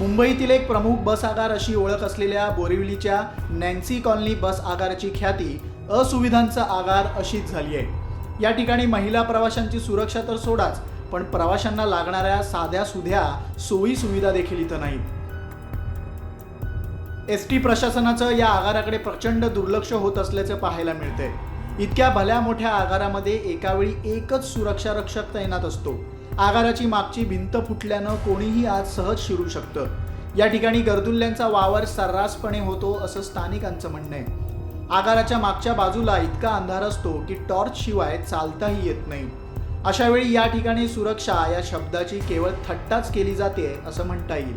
मुंबईतील एक प्रमुख बस आगार अशी ओळख असलेल्या बोरिवलीच्या नॅन्सी कॉलनी बस आगाराची ख्याती असुविधांचा आगार अशीच झाली आहे. या ठिकाणी महिला प्रवाशांची सुरक्षा तर सोडाच पण प्रवाशांना लागणाऱ्या साध्या सुध्या सोयी सुविधा देखील इथं नाहीत. एस टी प्रशासनाचं या आगाराकडे प्रचंड दुर्लक्ष होत असल्याचं पाहायला मिळतंय. इतक्या भल्या मोठ्या आगारामध्ये एकावेळी एकच सुरक्षा रक्षक तैनात असतो. आगाराची मागची भिंत फुटल्यानं कोणीही आज सहज शिरू शकतं. या ठिकाणी गर्दुल्ल्यांचा वावर सर्रासपणे होतो असं स्थानिकांचं म्हणणं आहे. आगाराच्या मागच्या बाजूला इतका अंधार असतो की टॉर्च शिवाय चालताही येत नाही. अशा वेळी या ठिकाणी सुरक्षा या शब्दाची केवळ थट्टाच केली जाते असं म्हणता येईल.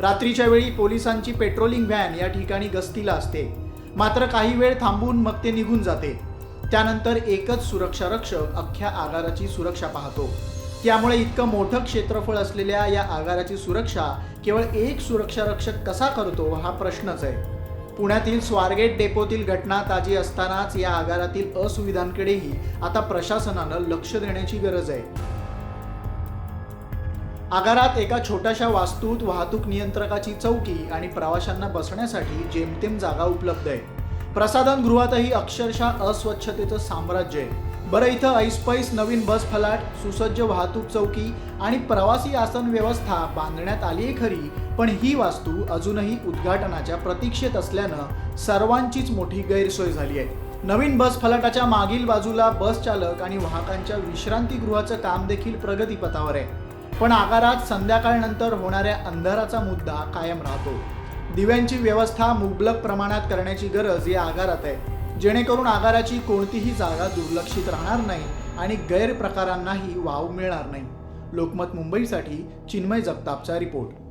रात्रीच्या वेळी पोलिसांची पेट्रोलिंग व्हॅन या ठिकाणी गस्तीला असते. मात्र काही वेळ थांबून मग ते निघून जाते. त्यानंतर एकच सुरक्षा रक्षक अख्ख्या आगाराची सुरक्षा पाहतो. त्यामुळे इतकं मोठं क्षेत्रफळ असलेल्या या आगाराची सुरक्षा केवळ एक सुरक्षा रक्षक कसा करतो हा प्रश्नच आहे. पुण्यातील स्वारगेट डेपोतील घटना ताजी असतानाच या आगारातील असुविधांकडेही आता प्रशासनानं लक्ष देण्याची गरज आहे. आगारात एका छोट्याशा वास्तूत वाहतूक नियंत्रकाची चौकी आणि प्रवाशांना बसण्यासाठी जेमतेम जागा उपलब्ध आहे. प्रसाधन गृहातही अक्षरशः अस्वच्छतेचं साम्राज्य आहे. बरं इथं ऐसपैस नवीन बस फलाट सुसज्ज वाहतूक चौकी आणि प्रवासी आसन व्यवस्था बांधण्यात आली आहे खरी. पण ही वास्तू अजूनही उद्घाटनाच्या प्रतीक्षेत असल्यानं सर्वांचीच मोठी गैरसोय झाली आहे. नवीन बस फलाटाच्या मागील बाजूला बस चालक आणि वाहकांच्या विश्रांतीगृहाचं काम देखील प्रगतीपथावर आहे. पण आगारात संध्याकाळनंतर होणाऱ्या अंधाराचा मुद्दा कायम राहतो. दिव्यांची व्यवस्था मुबलक प्रमाणात करण्याची गरज या आगारात आहे. जेणेकरून आगाराची कोणतीही जागा दुर्लक्षित राहणार नाही आणि गैरप्रकारांनाही वाव मिळणार नाही. लोकमत मुंबईसाठी चिन्मय जगतापचा रिपोर्ट.